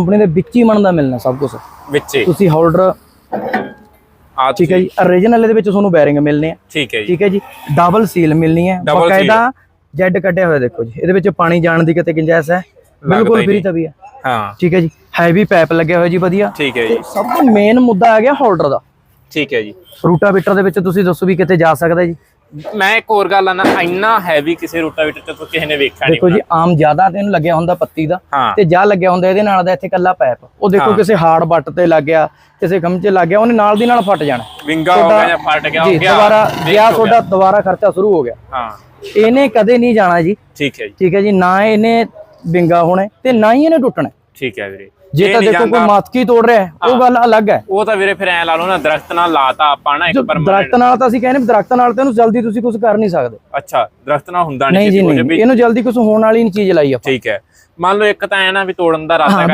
Company ਦੇ ਵਿੱਚ ਹੀ ਬਣਦਾ ਮਿਲਣਾ ਸਭ ਕੁਝ ਵਿੱਚੇ ਤੁਸੀਂ ਹੋਲਡਰ ਆ ਠੀਕ ਹੈ ਜੀ origignal ਦੇ ਵਿੱਚ ਤੁਹਾਨੂੰ ਬੈਰਿੰਗ ਮਿਲਣੇ ਆ ਠੀਕ ਹੈ ਜੀ। ਠੀਕ ਹੈ ਜੀ ਡਬਲ ਸੀਲ ਮਿਲਣੀ ਹੈ। ਬਕਾਇਦਾ ਜੈਡ ਕੱਢਿਆ ਹੋਇਆ ਦੇਖੋ ਜੀ ਇਹਦੇ ਵਿੱਚ ਪਾਣੀ ਜਾਣ ਦੀ ਕਿਤੇ ਗੁੰਜਾਇਸ਼ ਹੈ। ਬਿਲਕੁਲ ਹੀ ਫ੍ਰੀ ਤਵੀ ਹੈ। ਹਾਂ। ਠੀਕ ਹੈ ਜੀ ਹੈਵੀ ਪਾਈਪ ਲੱਗਿਆ ਹੋਇਆ ਜੀ ਵਧੀਆ। ਠੀਕ ਹੈ ਜੀ। ਸਭ ਤੋਂ ਮੇਨ ਮੁੱਦਾ ਆ ਗਿਆ ਹੋਲਡਰ ਦਾ। ਠੀਕ ਹੈ ਜੀ। ਰੂਟਾਵੀਟਰ ਦੇ ਵਿੱਚ ਤੁਸੀਂ ਦੱਸੋ ਵੀ ਕਿਤੇ ਜਾ ਸਕਦਾ ਜੀ। ਮੈਂ ਇੱਕ ਹੋਰ ਗੱਲ ਆ ਨਾ ਇੰਨਾ ਹੈਵੀ ਕਿਸੇ ਰੋਟਾਵੇਟਰ ਤੇ ਤਾਂ ਕਿਸੇ ਨੇ ਵੇਖਿਆ ਨਹੀਂ ਦੇਖੋ ਜੀ ਆਮ ਜ਼ਿਆਦਾ ਤੇ ਇਹਨੂੰ ਲੱਗਿਆ ਹੁੰਦਾ ਪੱਤੀ ਦਾ ਤੇ ਜਾ ਲੱਗਿਆ ਹੁੰਦਾ ਇਹਦੇ ਨਾਲ ਦਾ ਇੱਥੇ ਕੱਲਾ ਪਾਈਪ ਉਹ ਦੇਖੋ। ਕਿਸੇ ਹਾਰਡ ਬੱਟ ਤੇ ਲੱਗ ਗਿਆ ਕਿਸੇ ਖੰਭੇ ਲੱਗ ਗਿਆ ਉਹਨੇ ਨਾਲ ਦੀ ਨਾਲ ਫਟ ਜਾਣਾ। ਵਿੰਗਾ ਹੋ ਗਿਆ ਜਾਂ ਫਟ ਗਿਆ ਹੋ ਗਿਆ। ਦੁਬਾਰਾ ਗਿਆ। ਤੁਹਾਡਾ ਦੁਬਾਰਾ ਖਰਚਾ ਸ਼ੁਰੂ ਹੋ ਗਿਆ। ਹਾਂ। ਇਹਨੇ ਕਦੇ ਨਹੀਂ ਜਾਣਾ ਜੀ। ਠੀਕ ਹੈ ਜੀ। ਠੀਕ ਹੈ ਜੀ ਨਾ ਇਹਨੇ ਵਿੰਗਾ ਹੋਣਾ ਤੇ ਨਾ ਹੀ ਇਹਨੇ ਟੁੱਟਣਾ। ਠੀਕ ਹੈ ਵੀਰੇ। ਜੇ ਤਾਂ ਦੇਖੋ ਕੋਈ ਮਾਤਕੀ ਤੋੜ ਰਿਹਾ ਉਹ ਗੱਲ ਅਲੱਗ ਹੈ। ਉਹ ਤਾਂ ਵੀਰੇ ਫਿਰ ਐ ਲਾ ਲਓ ਨਾ ਦਰਖਤ ਨਾਲ ਲਾਤਾ ਆਪਾਂ ਨਾ ਇੱਕ ਪਰਮਾਨੈਂਟ ਦਰਖਤ ਨਾਲ ਤਾਂ ਅਸੀਂ ਕਹਿੰਦੇ ਦਰਖਤ ਨਾਲ ਤਾਂ ਇਹਨੂੰ ਜਲਦੀ ਤੁਸੀਂ ਕੁਝ ਕਰ ਨਹੀਂ ਸਕਦੇ। ਅੱਛਾ ਦਰਖਤ ਨਾਲ ਹੁੰਦਾ ਨਹੀਂ ਜੀ ਇਹਨੂੰ ਜਲਦੀ ਕੁਝ ਹੋਣ ਵਾਲੀ ਨਹੀਂ ਚੀਜ਼ ਲਾਈ ਆਪਾਂ। ਠੀਕ ਹੈ। ਮੰਨ ਲਓ ਇੱਕ ਤਾਂ ਐ ਨਾ ਵੀ ਤੋੜਨ ਦਾ ਰਾਤਾ